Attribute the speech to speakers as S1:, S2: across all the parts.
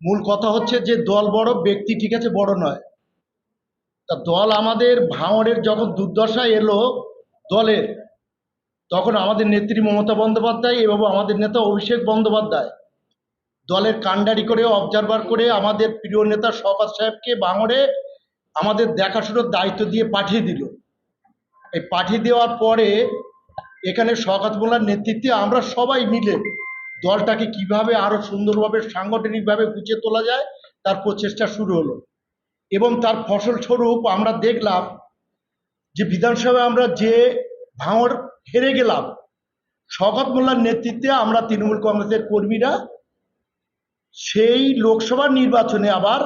S1: মূল কথা হচ্ছে যে দল বড়, ব্যক্তি ঠিক আছে বড় নয়। তা দল আমাদের ভাঙড়ের যখন দুর্দশা এলো দলের, তখন আমাদের নেত্রী মমতা বন্দ্যোপাধ্যায় এবং আমাদের নেতা অভিষেক বন্দ্যোপাধ্যায় দলের কাণ্ডারি করে অবজারভার করে আমাদের প্রিয় নেতা শওকত সাহেবকে ভাঙড়ে আমাদের দেখাশোনার দায়িত্ব দিয়ে পাঠিয়ে দিল। এই পাঠিয়ে দেওয়ার পরে এখানে শওকত মোল্লার নেতৃত্বে আমরা সবাই মিলে দলটাকে কীভাবে আরও সুন্দরভাবে, সাংগঠনিকভাবে গুছিয়ে তোলা যায়, তার প্রচেষ্টা শুরু হলো। এবং তার ফসলস্বরূপ আমরা দেখলাম যে বিধানসভায় আমরা যে ভাঙড় হেরে গেলাম, শওকত মোল্লার নেতৃত্বে আমরা তৃণমূল কংগ্রেসের কর্মীরা সেই লোকসভা নির্বাচনে আবার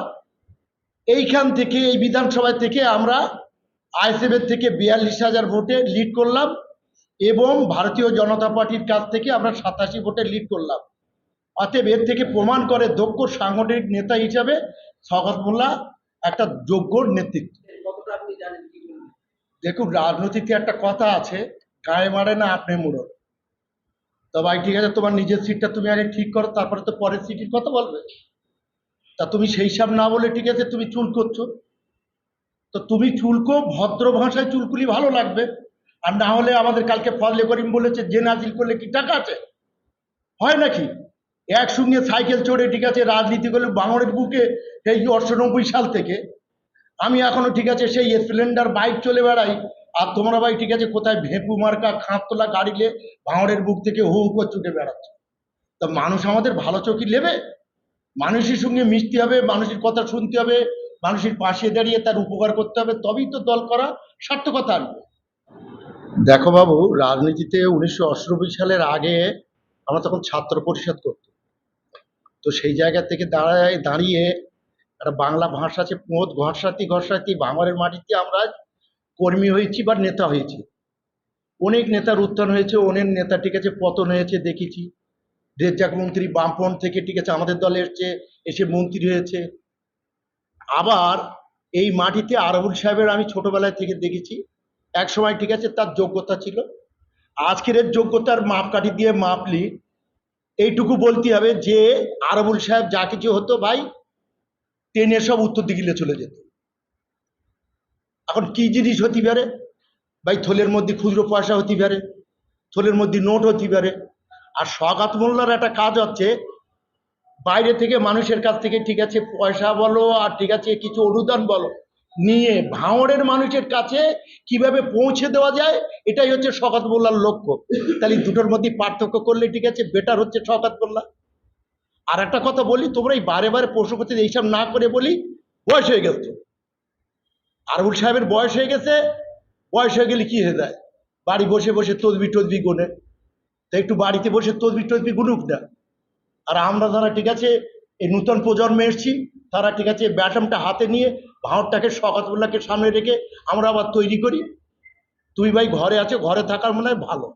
S1: এইখান থেকে, এই বিধানসভা থেকে আমরা আইসিএফের থেকে বিয়াল্লিশ হাজার ভোটে লিড করলাম। এবং ভারতীয় জনতা পার্টির কাছ থেকে আমরা সাতাশি ভোটে লিড করলাম। অতএব এর থেকে প্রমাণ করে দক্ষ সাংগঠনিক নেতা হিসাবে শওকত মোল্লা একটা যোগ্য নেতৃত্ব।
S2: আপনি জানেন
S1: দেখুন রাজনীতিতে একটা কথা আছে গায়ে মারে না আপনি মুড়ো। তো ভাই ঠিক আছে তোমার নিজের সিটটা তুমি আগে ঠিক করো তারপরে তো পরের সিটের কথা বলবে। তা তুমি সেই সব না বলে ঠিক আছে তুমি চুল করছ। তো তুমি চুলকো ভদ্র ভাষায় চুলকুলি ভালো লাগবে। আর না হলে আমাদের কালকে ফজলে করিম বলেছে যে নাজিল করলে কি টাকা আছে? হয় নাকি? একসঙ্গে সাইকেল চড়ে, ঠিক আছে, রাজনীতি করলে বাংলার বুকে এই অষ্টানব্বই সাল থেকে। আমি এখনও ঠিক আছে, সেই স্প্লেন্ডার বাইক চলে বেড়াই, আর তোমরা ভাই ঠিক আছে, কোথায় ভেপু মার্কা খাঁত তোলা গাড়িলে ভাঙড়ের বুক থেকে হু করে ছুটে বেড়াচ্ছে। তা মানুষ আমাদের ভালো চোখই নেবে? মানুষের সঙ্গে মিশতে হবে, মানুষের কথা শুনতে হবে, মানুষের পাশে দাঁড়িয়ে তার উপকার করতে হবে, তবেই তো দল করা সার্থকতা আনবে দেখো বাবু, রাজনীতিতে উনিশশো সালের আগে আমরা তখন ছাত্র পরিষদ করতো তো সেই জায়গা থেকে দাঁড়ায়, দাঁড়িয়ে একটা বাংলা ভাষা আছে, পোঁত ঘরসাতি ঘরসাতি ভাঙরের মাটিতে আমরা কর্মী হয়েছি বা নেতা হয়েছি। অনেক নেতার উত্থান হয়েছে, অনেক নেতা ঠিক আছে, পতন হয়েছে, দেখেছি। রেজ্জাক মন্ত্রী বামপন থেকে ঠিক আছে, আমাদের দলে এসছে, এসে মন্ত্রী হয়েছে। আবার এই মাটিতে আরবুল সাহেবের আমি ছোটবেলায় থেকে দেখেছি এক সময় ঠিক আছে, তার যোগ্যতা ছিল। আজকের যোগ্যতার মাপকাঠি দিয়ে মাপলি, এইটুকু বলতে হবে যে, আরবুল সাহেব যা কিছু হতো ভাই ট্রেনে সব উত্তর দিকে চলে যেত। এখন কি জিনিস হতে পারে? ভাই, থলের মধ্যে খুচরো পয়সা হতে পারে, থলের মধ্যে নোট হতে পারে। আর সগাত মোল্লার একটা কাজ হচ্ছে, বাইরে থেকে মানুষের কাছ থেকে ঠিক আছে পয়সা বলো, আর ঠিক আছে কিছু অনুদান বলো নিয়ে ভাঙড়ের মানুষের কাছে কীভাবে পৌঁছে দেওয়া যায়, এটাই হচ্ছে শকাত মোল্লার লক্ষ্য। তাহলে দুটোর মধ্যে পার্থক্য করলে ঠিক আছে বেটার হচ্ছে শকাত মোল্লা। আর একটা কথা বলি, তোমরা এই বারে বারে করতে এইসব না করে বলি, বয়স হয়ে গেল তো। আরবুল সাহেবের বয়স হয়ে গেছে, বয়স হয়ে গেলে কি হয়ে যায়? বাড়ি বসে বসে তদবি টদবি গোনে। তো একটু বাড়িতে বসে তদবি টদবি গুনুক না। আর আমরা যারা ঠিক আছে, এই নূতন প্রজন্মে এসছি, তারা ঠিক আছে ব্যাটমটা হাতে নিয়ে ভাঁড়টাকে শকাতবুল্লাহকে সামনে রেখে আমরা আবার তৈরি করি। তুই ভাই ঘরে আছে, ঘরে থাকার মনে হয় ভালো।